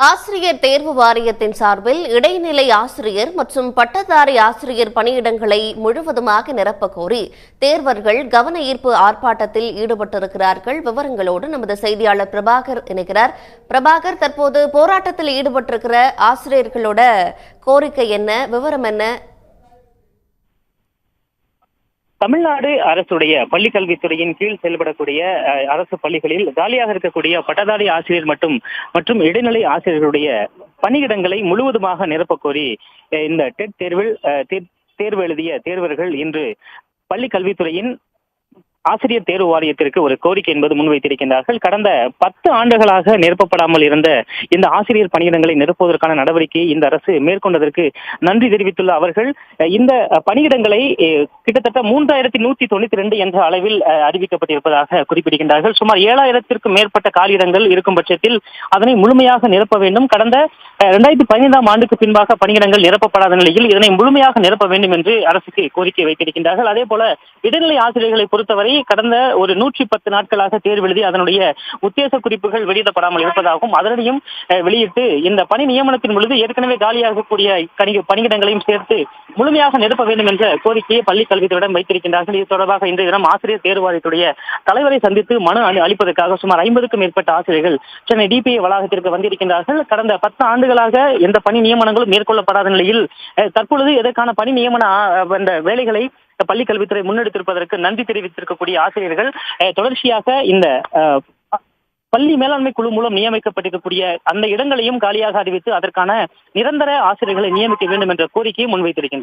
ஆசிரியர் தேர்வு வாரியத்தின் சார்பில் இடைநிலை ஆசிரியர் மற்றும் பட்டதாரி ஆசிரியர் பணியிடங்களை முழுவதுமாக நிரப்ப கோரி தேர்வர்கள் கவன ஈர்ப்பு ஆர்ப்பாட்டத்தில் ஈடுபட்டிருக்கிறார்கள். விவரங்களோடு நமது செய்தியாளர் பிரபாகர் இணைக்கிறார் பிரபாகர் தற்போது போராட்டத்தில் ஈடுபட்டிருக்கிற ஆசிரியர்களோட கோரிக்கை என்ன? விவரம் என்ன? தமிழ்நாடு அரசுடைய பள்ளி கல்வித்துறையின் கீழ் செயல்படக்கூடிய அரசு பள்ளிகளில் காலியாக இருக்கக்கூடிய பட்டதாரி ஆசிரியர் மற்றும் மற்றும் இடைநிலை ஆசிரியர்களுடைய பணியிடங்களை முழுவதுமாக நிரப்பக்கோரி இந்த டெட் தேர்வில் தேர்வு எழுதிய தேர்வர்கள் இன்று பள்ளி கல்வித்துறையின் ஆசிரியர் தேர்வு வாரியத்திற்கு ஒரு கோரிக்கை என்பது முன்வைத்திருக்கின்றார்கள். கடந்த பத்து ஆண்டுகளாக நிரப்பப்படாமல் இருந்த இந்த ஆசிரியர் பணியிடங்களை நிரப்புவதற்கான நடவடிக்கையை இந்த அரசு மேற்கொண்டதற்கு நன்றி தெரிவித்துள்ள அவர்கள் இந்த பணியிடங்களை கிட்டத்தட்ட மூன்றாயிரத்தி நூத்தி தொண்ணூத்தி ரெண்டு என்ற அளவில் அறிவிக்கப்பட்டிருப்பதாக குறிப்பிடுகின்றார்கள். சுமார் ஏழாயிரத்திற்கும் மேற்பட்ட காலியிடங்கள் இருக்கும் பட்சத்தில் அதனை முழுமையாக நிரப்ப வேண்டும். கடந்த இரண்டாயிரத்தி பதினைந்தாம் ஆண்டுக்கு பின்பாக பணியிடங்கள் நிரப்பப்படாத நிலையில் இதனை முழுமையாக நிரப்ப வேண்டும் என்று அரசுக்கு கோரிக்கை வைத்திருக்கின்றார்கள். அதே போல இடைநிலை ஆசிரியர்களை பொறுத்தவரை கடந்த ஒரு நூற்றி பத்து நாட்களாக தேர்வு எழுதி அதனுடைய உத்தேச குறிப்புகள் வெளியிடப்படாமல் இருப்பதாகவும் அதனையும் வெளியிட்டு இந்த பணி நியமனத்தின் பொழுது ஏற்கனவே காலியாகக்கூடிய கணி பணியிடங்களையும் சேர்த்து முழுமையாக நிரப்ப வேண்டும் என்ற கோரிக்கையை பள்ளி கல்வித்துறையிடம் வைத்திருக்கின்றார்கள். இது தொடர்பாக இன்றைய தினம் ஆசிரியர் தேர்வாரியத்துடைய தலைவரை சந்தித்து மனு அளிப்பதற்காக சுமார் ஐம்பதுக்கும் மேற்பட்ட ஆசிரியர்கள் சென்னை டிபிஐ வளாகத்திற்கு வந்திருக்கின்றார்கள். கடந்த பத்து ஆண்டுகளாக எந்த பணி நியமனங்களும் மேற்கொள்ளப்படாத நிலையில் தற்பொழுது இதற்கான பணி நியமன வேலைகளை பள்ளிக்கல்வித்துறை முன்னெடுத்திருப்பதற்கு நன்றி தெரிவித்திருக்கக்கூடிய ஆசிரியர்கள் தொடர்ச்சியாக இந்த பள்ளி மேலாண்மை குழு மூலம் நியமிக்கப்பட்டிருக்கக்கூடிய அந்த இடங்களையும் காலியாக அறிவித்து அதற்கான நிரந்தர ஆசிரியர்களை நியமிக்க வேண்டும் என்ற கோரிக்கையை முன்வைத்திருக்கின்றனர்.